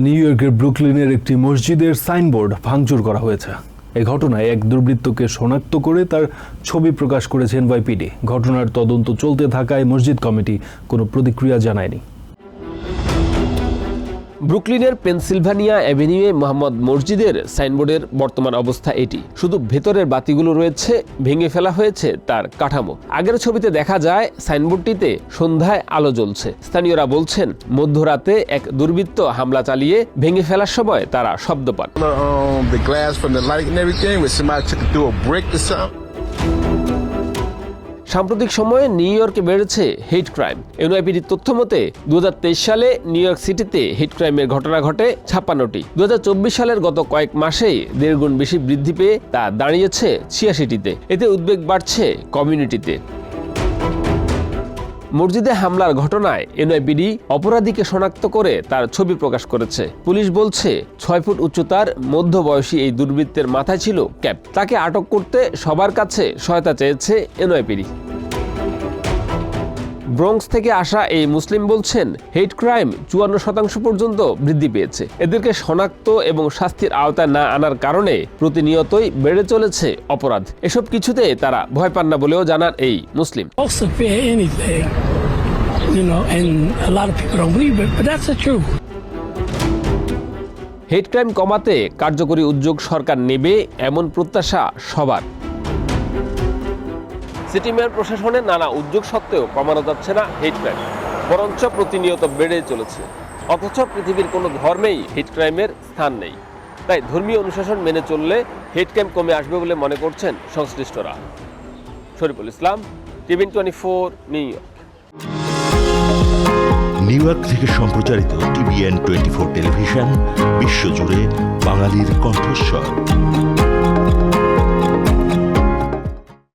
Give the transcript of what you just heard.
New ইয়র্কের ব্রুকলিনের একটি মসজিদের সাইনবোর্ড ভাঙচুর করা হয়েছে। এ ঘটনায় এক দুর্বৃত্তকে শনাক্ত করে তার ছবি প্রকাশ করেছে এনওয়াইপিডি। ঘটনার তদন্ত চলতে থাকায় মসজিদ কমিটি কোনো প্রতিক্রিয়া জানায়নি। ব্রুকলিনের পেনসিলভানিয়া অ্যাভিনিউয়ে মোহাম্মদ মসজিদের সাইনবোর্ডের বর্তমান অবস্থা এটি। শুধু ভেতরের বাতিগুলো রয়েছে ভেঙে ফেলা হয়েছে তার কাঠামো। আগের ছবিতে দেখা যায় সাইনবোর্ডটিতে সন্ধ্যায় আলো জ্বলছে। স্থানীয়রা বলছেন মধ্যরাতে এক দুর্বৃত্ত হামলা চালিয়ে ভেঙে ফেলার সময় তারা শব্দ পান। The, um, the glass from the light and everything somebody took through a brick or something. সাম্প্রতিক সময়ে নিউ ইয়র্কে বেড়েছে হেট ক্রাইম। এনআইপিডির তথ্য মতে দু হাজার তেইশ সালে নিউ ইয়র্ক সিটিতে হেট ক্রাইমের ঘটনা ঘটে ছাপ্পান্নটি। দু হাজার চব্বিশ সালের গত কয়েক মাসেই দেড় গুণ বেশি বৃদ্ধি পেয়ে তা দাঁড়িয়েছে ছিয়াশিটিতে। এতে উদ্বেগ বাড়ছে কমিউনিটিতে। মসজিদে হামলার ঘটনায় এনআইবিডি অপরাধীকে শনাক্ত করে তার ছবি প্রকাশ করেছে। পুলিশ বলছে, ছয় ফুট উচ্চতার মধ্যবয়সী এই দুর্বৃত্তের মাথায় ছিল ক্যাপ। তাকে আটক করতে সবার কাছে সহায়তা চেয়েছে এনআইপিডি ব্রঙ্কস থেকে আসা এই মুসলিম বলছেন হেট ক্রাইম চুয়ান্ন শতাংশ পর্যন্ত বৃদ্ধি পেয়েছে। এদেরকে শনাক্ত এবং শাস্তির আওতায় না আনার কারণে প্রতিনিয়তই বেড়ে চলেছে অপরাধ। এসব কিছুতে তারা ভয় পান না বলেও জানান এই মুসলিম। Folks to fear anything, you know, and a lot of people don't believe it, but that's the truth. Hate crime কমাতে কার্যকরী উদ্যোগ সরকার নেবে এমন প্রত্যাশা সবার। সিটি মেয়র প্রশাসনের নানা উদ্যোগ সত্ত্বেও কমানো যাচ্ছে না হেট ক্রাইম বরঞ্চ প্রতিনিয়ত বেড়ে চলেছে। অথচ পৃথিবীর কোনো ধর্মেই হেট ক্রাইমের স্থান নেই। তাই ধর্মীয় অনুশাসন মেনে চললে হেট ক্রাইম কমে আসবে বলে মনে করছেন সংশ্লিষ্টরা। Shariful Islam TVN twenty four, New York. New York থেকে সম্প্রচারিত টিভিএন টোয়েন্টি ফোর টেলিভিশন, বিশ্বজুড়ে বাঙালির কণ্ঠস্বর।